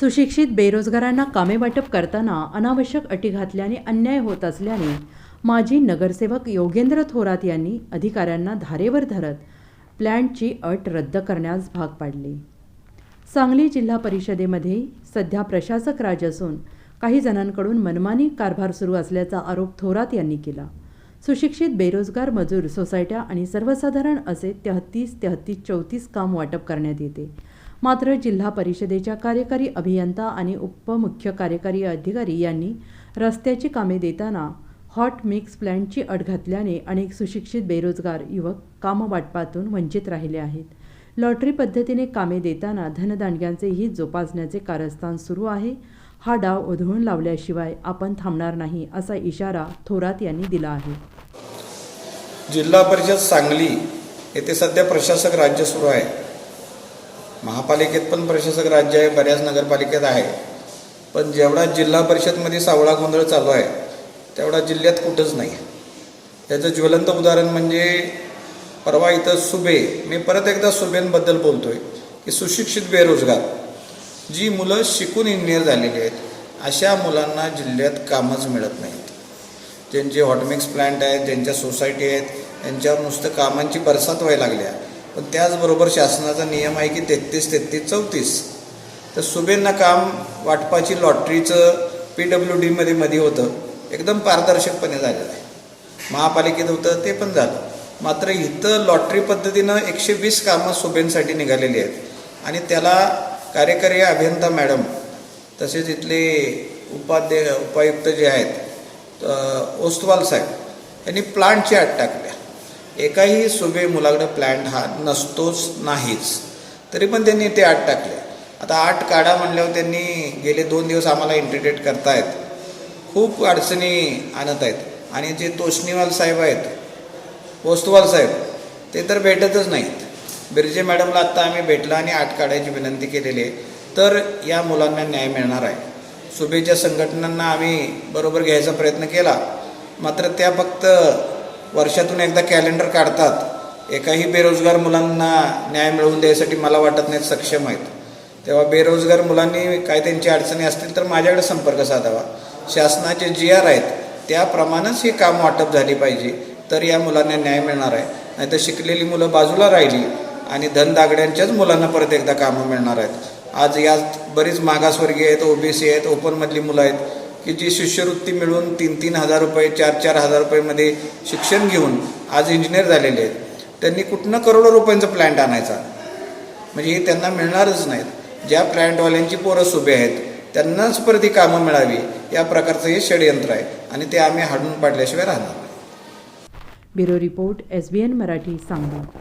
सुशिक्षित बेरोजगारांना कामे वाटप करताना अनावश्यक अटी घातल्याने अन्याय होत असल्याने माजी नगरसेवक योगेंद्र थोरात यांनी अधिकाऱ्यांना धारेवर धरत प्लॅन्टची अट रद्द करण्यास भाग पाडले. सांगली जिल्हा परिषदेमध्ये सध्या प्रशासक राज असून काही जणांकडून मनमानी कारभार सुरू असल्याचा आरोप थोरात यांनी केला. सुशिक्षित बेरोजगार मजूर सोसायट्या आणि सर्वसाधारण असे तेहत्तीस तेहत्तीस चौतीस काम वाटप करण्यात येते. मात्र जिल्हा परिषदेच्या कार्यकारी अभियंता आणि उपमुख्य कार्यकारी अधिकारी यांनी रस्त्याची कामे देताना हॉट मिक्स प्लॅन्टची अट घातल्याने अनेक सुशिक्षित बेरोजगार युवक कामवाटपातून वंचित राहिले आहेत. लॉटरी पद्धतीने कामे देताना धनदांडग्यांचेही जोपासण्याचे कारस्थान सुरू आहे. हा डाव उधळून लावल्याशिवाय आपण थांबणार नाही असा इशारा थोरात यांनी दिला आहे. जिल्हा परिषद सांगली येथे सध्या प्रशासक राज्य सुरू आहे. महापालिकेत पण प्रशासक राज्य आहे बऱ्याच नगरपालिकेत आहे. पण जेवढा जिल्हा परिषदमध्ये सावळा गोंधळ चालू आहे तेवढा जिल्ह्यात कुठंच नाही. त्याचं ज्वलंत उदाहरण म्हणजे परवा इथं सुबे मी परत एकदा सुबेंबद्दल बोलतोय की सुशिक्षित बेरोजगार जी मुलं शिकून इंजिनियर झालेली आहेत अशा मुलांना जिल्ह्यात कामच मिळत नाहीत. ज्यांचे हॉटमिक्स प्लांट आहेत ज्यांच्या सोसायटी आहेत त्यांच्यावर नुसतं कामांची बरसात व्हायला लागल्या. पण त्याचबरोबर शासनाचा नियम आहे की तेहतीस तेहतीस चौतीस. तर सुबेंना काम वाटपाची लॉटरीचं पी डब्ल्यू डीमध्ये मध्ये होतं. एकदम पारदर्शकपणे झालेलं आहे. महापालिकेत होतं ते पण झालं. मात्र इथं लॉटरी पद्धतीनं एकशे वीस कामं सुबेंसाठी निघालेली आहेत. आणि त्याला कार्यकारी अभियंता मॅडम तसेच इथले उपाध्य उपायुक्त जे आहेत ओस्तवाल साहेब यांनी प्लांटची अट टाकल्या एकाही सुबे मुलाकडं प्लॅन हा नसतोच नाहीच. तरी पण त्यांनी ते आठ टाकले. आता आठ काढा म्हणल्यावर त्यांनी गेले दोन दिवस आम्हाला इंटिग्रेट करतायत. खूप अडचणी आणत आहेत. आणि जे तोष्णीवाल साहेब आहेत वस्तुवाल साहेब ते तर भेटतच नाहीत. बिरजे मॅडमला आत्ता आम्ही भेटला आणि आठ काढायची विनंती केलेली आहे. तर या मुलांना न्याय मिळणार आहे. सुबेच्या संघटनांना आम्ही बरोबर घ्यायचा प्रयत्न केला. मात्र त्या फक्त वर्षातून एकदा कॅलेंडर काढतात. एकाही बेरोजगार मुलांना न्याय मिळवून द्यायसाठी मला वाटत नाहीत सक्षम आहेत. तेव्हा बेरोजगार मुलांनी काय त्यांची अडचणी असतील तर माझ्याकडे संपर्क साधावा. शासनाचे जी आर आहेत त्याप्रमाणेच ही काम वाटप झाली पाहिजे तर या मुलांना न्याय मिळणार आहे. नाहीतर शिकलेली मुलं बाजूला राहिली आणि धनदागड्यांच्याच मुलांना परत एकदा कामं मिळणार आहेत. आज यात बरीच मागासवर्गीय आहेत ओबीसी आहेत ओपनमधली मुलं आहेत. की जी शिष्यवृत्ती मिळून तीन तीन हजार रुपये चार चार हजार रुपयेमध्ये शिक्षण घेऊन आज इंजिनियर झालेले आहेत. त्यांनी कुठनं करोडो रुपयांचा प्लॅन्ट आणायचा? म्हणजे हे त्यांना मिळणारच नाहीत. ज्या प्लॅन्टवाल्यांची पोरं उभे आहेत त्यांनाच परत ही कामं मिळावी या प्रकारचं हे षडयंत्र आहे. आणि ते आम्ही हाडून पाडल्याशिवाय राहणार नाही. Bureau report S B N Marathi Sangli.